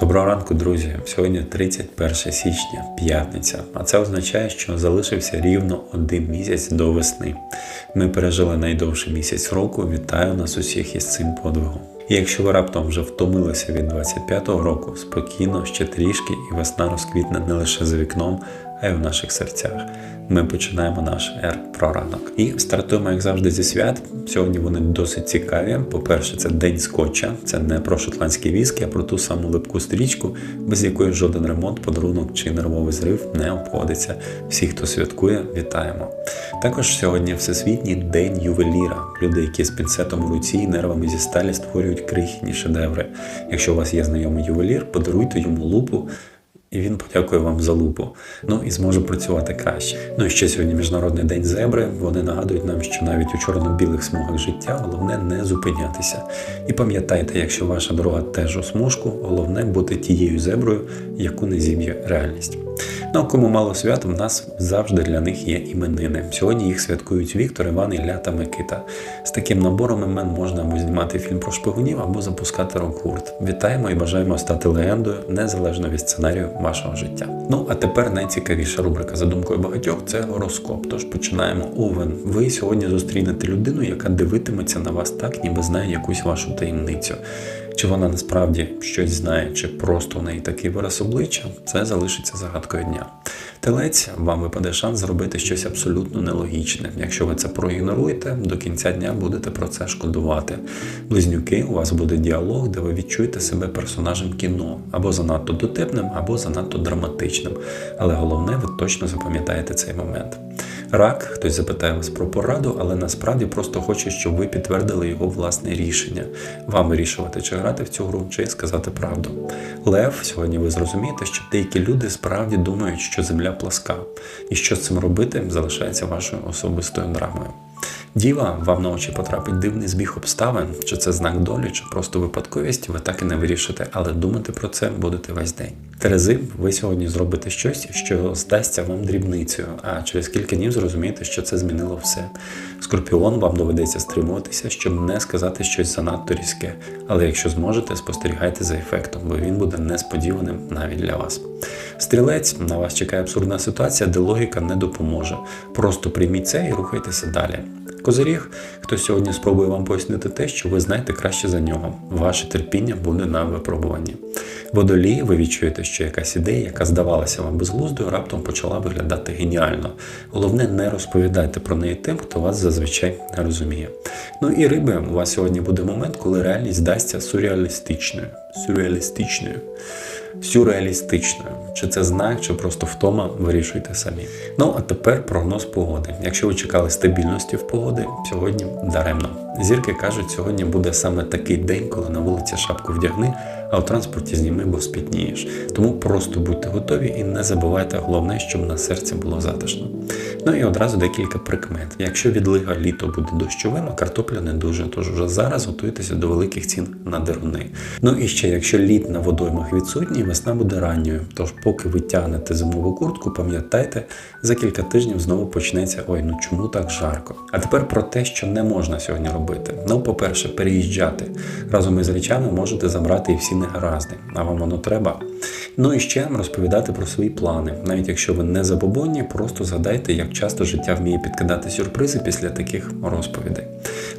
Доброго ранку, друзі. Сьогодні 31 січня, п'ятниця. А це означає, що залишився рівно один місяць до весни. Ми пережили найдовший місяць року. Вітаю нас усіх із цим подвигом. І якщо ви раптом вже втомилися від 25-го року, спокійно ще трішки, і весна розквітне не лише за вікном, а й у наших серцях. Ми починаємо наш ер про ранок. І стартуємо, як завжди, зі свят. Сьогодні вони досить цікаві. По-перше, це день скотча. Це не про шотландські віскі, а про ту саму липку стрічку, без якої жоден ремонт, подарунок чи нервовий зрив не обходиться. Всі, хто святкує, вітаємо. Також сьогодні всесвітній день ювеліра. Люди, які з пінцетом у руці і нервами зі сталі створюють крихітні шедеври. Якщо у вас є знайомий ювелір, подаруйте йому лупу. І він подякує вам за лупу. Ну і зможе працювати краще. Ну і ще сьогодні міжнародний день зебри. Вони нагадують нам, що навіть у чорно-білих смугах життя головне не зупинятися. І пам'ятайте, якщо ваша дорога теж у смужку, головне бути тією зеброю, яку не зім'є реальність. Ну а кому мало свят, в нас завжди для них є іменини. Сьогодні їх святкують Віктор, Іван, Ілля та Микита. З таким набором імен можна або знімати фільм про шпигунів, або запускати рок-гурт. Вітаємо і бажаємо стати легендою незалежно від сценарію вашого життя. Ну а тепер найцікавіша рубрика за думкою багатьох це гороскоп. Тож починаємо. Овен. Ви сьогодні зустрінете людину, яка дивитиметься на вас так, ніби знає якусь вашу таємницю. Чи вона насправді щось знає, чи просто у неї такий вираз обличчя, це залишиться загадкою дня. Телець, вам випаде шанс зробити щось абсолютно нелогічне. Якщо ви це проігноруєте, до кінця дня будете про це шкодувати. Близнюки, у вас буде діалог, де ви відчуєте себе персонажем кіно, або занадто дотепним, або занадто драматичним. Але головне, ви точно запам'ятаєте цей момент. Рак, хтось запитає вас про пораду, але насправді просто хоче, щоб ви підтвердили його власне рішення. Вам вирішувати, чи грати в цю гру, чи сказати правду. Лев, сьогодні ви зрозумієте, що деякі люди справді думають, що земля пласка, і що з цим робити залишається вашою особистою драмою. Діва, вам на очі потрапить дивний збіг обставин, чи це знак долі, чи просто випадковість, ви так і не вирішите, але думати про це будете весь день. Терези, ви сьогодні зробите щось, що здасться вам дрібницею, а через кілька днів зрозумієте, що це змінило все. Скорпіон, вам доведеться стримуватися, щоб не сказати щось занадто різке. Але якщо зможете, спостерігайте за ефектом, бо він буде несподіваним навіть для вас. Стрілець, на вас чекає абсурдна ситуація, де логіка не допоможе. Просто прийміть це і рухайтеся далі. Козиріг, хто сьогодні спробує вам пояснити те, що ви знаєте краще за нього. Ваше терпіння буде на випробуванні. Водолій, ви відчуєте, що якась ідея, яка здавалася вам безглуздою, раптом почала виглядати геніально. Головне, не розповідайте про неї тим, хто вас зазвичай не розуміє. Ну і риби, у вас сьогодні буде момент, коли реальність здасться сюрреалістичною. Сюрреалістичною. Сюрреалістичною. Чи це знак, чи просто втома, вирішуйте самі. Ну а тепер прогноз погоди. Якщо ви чекали стабільності в погоди, сьогодні даремно. Зірки кажуть, сьогодні буде саме такий день, коли на вулиці шапку вдягни, а у транспорті зніми, бо спітнієш. Тому просто будьте готові і не забувайте головне, щоб на серці було затишно. Ну і одразу декілька прикмет. Якщо відлига літо буде дощовим, а картопля не дуже, тож вже зараз готуйтеся до великих цін на деруни. Ну і ще, якщо лід на водоймах відсутній, весна буде ранньою. Тож, поки ви тягнете зимову куртку, пам'ятайте, за кілька тижнів знову почнеться ой, ну чому так жарко? А тепер про те, що не можна сьогодні робити. Ну, по-перше, переїжджати. Разом із речами можете забрати і всі негаразди, а вам воно треба. Ну і ще розповідати про свої плани. Навіть якщо ви не забобонні, просто згадайте, як часто життя вміє підкидати сюрпризи після таких розповідей.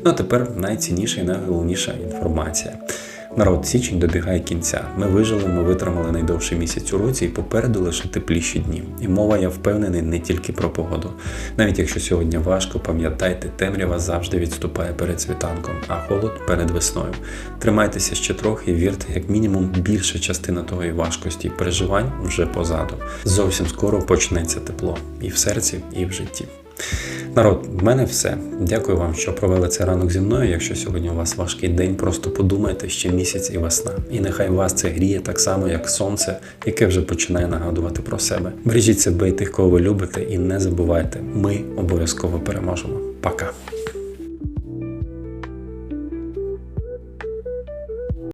Ну а тепер найцінніша і найголовніша інформація. Народ січень добігає кінця. Ми вижили, ми витримали найдовший місяць у році і попереду лише тепліші дні. І мова, я впевнений, не тільки про погоду. Навіть якщо сьогодні важко, пам'ятайте, темрява завжди відступає перед світанком, а холод перед весною. Тримайтеся ще трохи і вірте, як мінімум, більша частина тої важкості і переживань вже позаду. Зовсім скоро почнеться тепло і в серці, і в житті. Народ, в мене все. Дякую вам, що провели цей ранок зі мною. Якщо сьогодні у вас важкий день, просто подумайте ще місяць і весна. І нехай вас це гріє так само, як сонце, яке вже починає нагадувати про себе. Бережіть себе і тих, кого ви любите, і не забувайте, ми обов'язково переможемо. Пока.